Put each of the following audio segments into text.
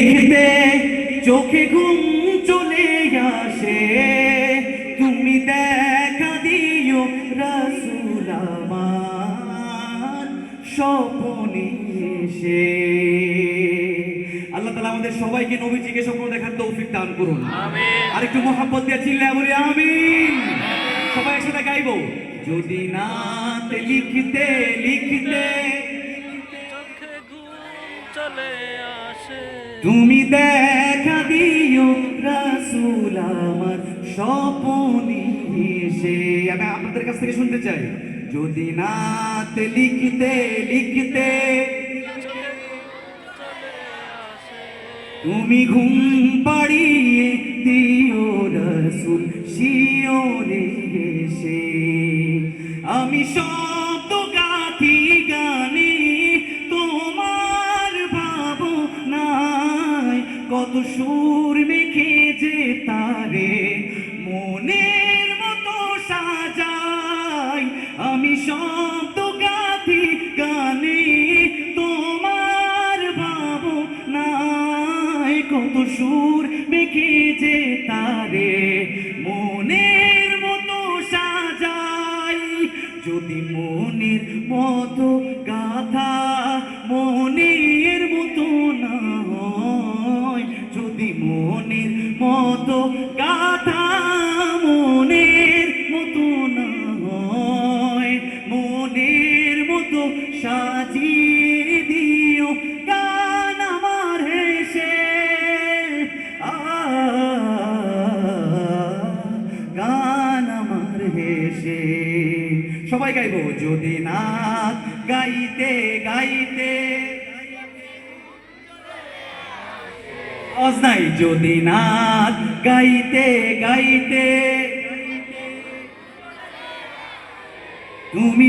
দেখতে চোখে ঘুম চলে আসে। তুমি দেখা দিও রাসুল আমার স্বপনে এসে। আল্লাহ তালা আমাদের সবাইকে নবীজিকে স্বপ্ন দেখার তৌফিক দান করুন। আর একটু মোহাম্মত দিয়ে চিল্লা বলি আমিন। সবাই একসাথে গাইবো। যদি না লিখতে লিখতে তুমি দেখা দিও রাসূল আমার স্বপনে এসে। আমি আপনাদের কাছ থেকে শুনতে চাই। যদি নাত লিখতে লিখতে তুমি ঘুম পাড়িয়ে দিও রসুল শিওরে এসে। আমি শব্দ সুর মেখে যে তারে মনের মতো সাজাই। আমি শব্দ গাথি গানে তোমার ভাবো নাই কত সুর মেখে যে তারে সাজিয়ে দিও গান আমার হেসে। গান আমার হেসে। সবাই গাইবো, যদি না গাইতে গাইতে। অজনাই, যদি নাচ গাইতে গাইতে। তুমি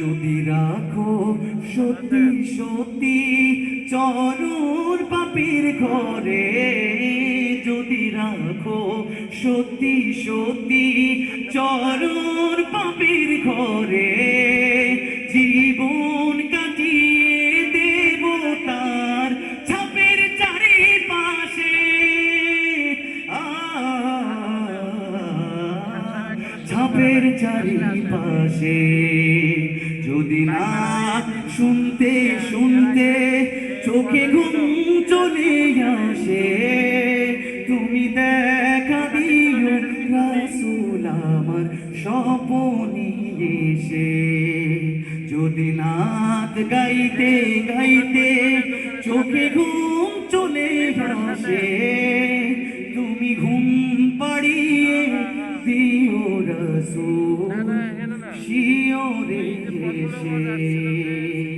যদি রাখো সত্যি সত্যি চরুর পাপির ঘরে, যদি রাখো সত্যি সত্যি চরুর পাপির ঘরে, জীবন কাটিয়ে দেব তার ছাপের চারিপাশে। ছাপের চারিপাশে। যদি না শুনতে শুনতে চোখে ঘুম চলে আসে, তুমি দেখা দিও রাসুল আমার স্বপনে এসে। যদি নাচ গাইতে গাইতে চোখে ঘুম চলে আসে রসুল শিওরে এসে